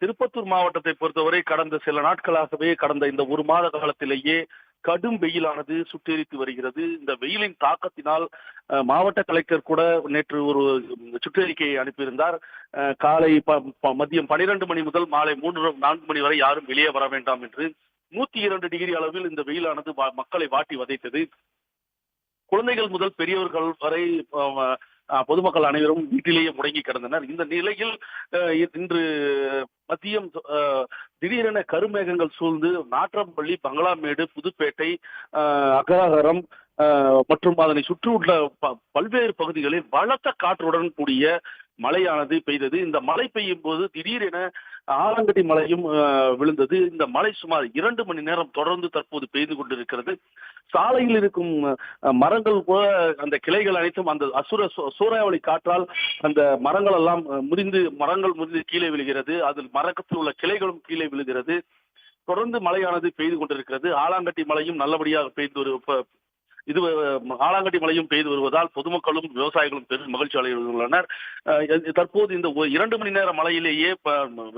திருப்பத்தூர் மாவட்டத்தை பொறுத்தவரை கடந்த சில நாட்களாகவே கடந்த இந்த ஒரு மாத காலத்திலேயே கடும் வெயிலானது சுட்டெரித்து வருகிறது. இந்த வெயிலின் தாக்கத்தினால் மாவட்ட கலெக்டர் கூட நேற்று ஒரு சுற்றறிக்கையை அனுப்பியிருந்தார். அஹ், காலை ப- மதியம் பனிரெண்டு மணி முதல் மாலை மூன்று நான்கு மணி வரை யாரும் வெளியே வர வேண்டாம் என்று நூத்தி இரண்டு டிகிரி அளவில் இந்த வெயிலானது மக்களை வாட்டி வதைத்தது. குழந்தைகள் முதல் பெரியவர்கள் வரை பொதுமக்கள் அனைவரும் வீட்டிலேயே முடங்கி கிடந்தனர். இந்த நிலையில் அஹ், இன்று மதியம் திடீரென கருமேகங்கள் சூழ்ந்து நாற்றம்பள்ளி பங்களாமேடு புதுப்பேட்டை அகராகரம் மற்றும் அதனை சுற்றியுள்ள ப- பல்வேறு பகுதிகளில் பலத்த காற்றுடன் கூடிய மழையானது பெய்தது. இந்த மழை பெய்யும் போது திடீரென ஆலங்கட்டி மழையும் விழுந்தது. இந்த மழை சுமார் இரண்டு மணி நேரம் தொடர்ந்து தற்போது பெய்து கொண்டிருக்கிறது. சாலையில் இருக்கும் மரங்கள் கூட அந்த கிளைகள் அனைத்தும் அந்த அசுர சூறாவளி காற்றால் அந்த மரங்கள் எல்லாம் முறிந்து மரங்கள் முறிந்து கீழே விழுகிறது. அதில் மரக்கத்தில் உள்ள கிளைகளும் கீழே விழுகிறது. தொடர்ந்து மழையானது பெய்து கொண்டிருக்கிறது. ஆலாங்கட்டி மழையும் நல்லபடியாக பெய்து ஒரு இது ஆலாங்கட்டி மழையும் பெய்து வருவதால் பொதுமக்களும் விவசாயிகளும் பெரும் மகிழ்ச்சி அடைந்துள்ளனர். தற்போது இந்த இரண்டு மணி நேர மழையிலேயே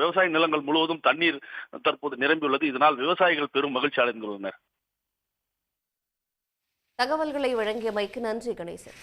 விவசாய நிலங்கள் முழுவதும் தண்ணீர் தற்போது நிரம்பியுள்ளது. இதனால் விவசாயிகள் பெரும் மகிழ்ச்சி அடைந்துள்ளனர். தகவல்களை வழங்கியமைக்கு நன்றி கணேசன்.